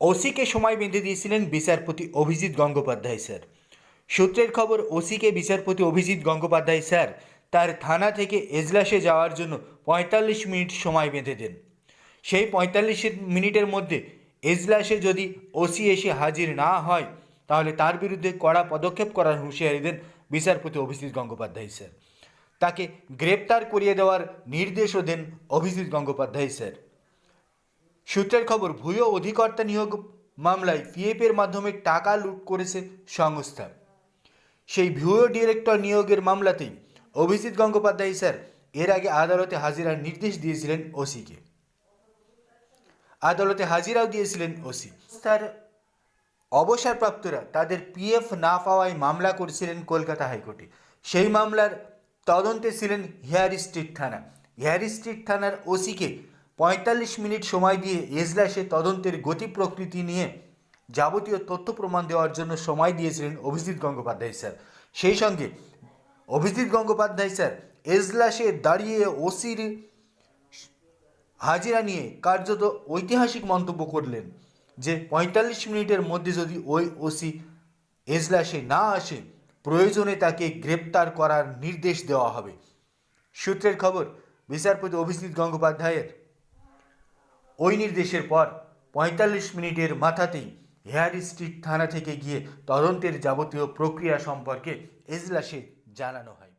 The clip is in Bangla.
ওসিকে সময় বেঁধে দিয়েছিলেন বিচারপতি অভিজিৎ গঙ্গোপাধ্যায়, স্যার। সূত্রের খবর, ওসিকে বিচারপতি অভিজিৎ গঙ্গোপাধ্যায়, স্যার, তার থানা থেকে এজলাসে যাওয়ার জন্য পঁয়তাল্লিশ মিনিট সময় বেঁধে দেন। সেই পঁয়তাল্লিশ মিনিটের মধ্যে এজলাসে যদি ওসি এসে হাজির না হয়, তাহলে তার বিরুদ্ধে কড়া পদক্ষেপ করার হুঁশিয়ারি দেন বিচারপতি অভিজিৎ গঙ্গোপাধ্যায়, স্যার। তাকে গ্রেপ্তার করিয়ে দেওয়ার নির্দেশও দেন অভিজিৎ গঙ্গোপাধ্যায়, স্যার। সূত্রের খবর, ভূয় অধিকর্তা নিয়োগ মামলায় পিএফের মাধ্যমে টাকা লুট করেছে সংস্থা। সেই ভূয় ডিরেক্টর নিয়োগের মামলাতেই অভিজিৎ গঙ্গোপাধ্যায় স্যার এর আগে আদালতে হাজিরার নির্দেশ দিয়েছিলেন ওসিকে। আদালতে হাজিরাও দিয়েছিলেন ওসি। তার অবসরপ্রাপ্তরা তাদের পিএফ না পাওয়ায় মামলা করেছিলেন কলকাতা হাইকোর্টে। সেই মামলার তদন্তে ছিলেন হেয়ার স্ট্রিট থানা। হেয়ার স্ট্রিট থানার ওসিকে পঁয়তাল্লিশ মিনিট সময় দিয়ে এজলাসে তদন্তের গতি প্রকৃতি নিয়ে যাবতীয় তথ্য প্রমাণ দেওয়ার জন্য সময় দিয়েছিলেন অভিজিৎ গঙ্গোপাধ্যায় স্যার। সেই সঙ্গে অভিজিৎ গঙ্গোপাধ্যায় স্যার এজলাসে দাঁড়িয়ে ওসির হাজিরা নিয়ে কার্যত ঐতিহাসিক মন্তব্য করলেন যে পঁয়তাল্লিশ মিনিটের মধ্যে যদি ওই ওসি এজলাসে না আসে, প্রয়োজনে তাকে গ্রেপ্তার করার নির্দেশ দেওয়া হবে। সূত্রের খবর, বিচারপতি অভিজিৎ গঙ্গোপাধ্যায়ের ওই নির্দেশের পর পঁয়তাল্লিশ মিনিটের মাথাতেই হেয়ার স্ট্রিট থানা থেকে গিয়ে তদন্তের যাবতীয় প্রক্রিয়া সম্পর্কে এজলাসে জানানো হয়।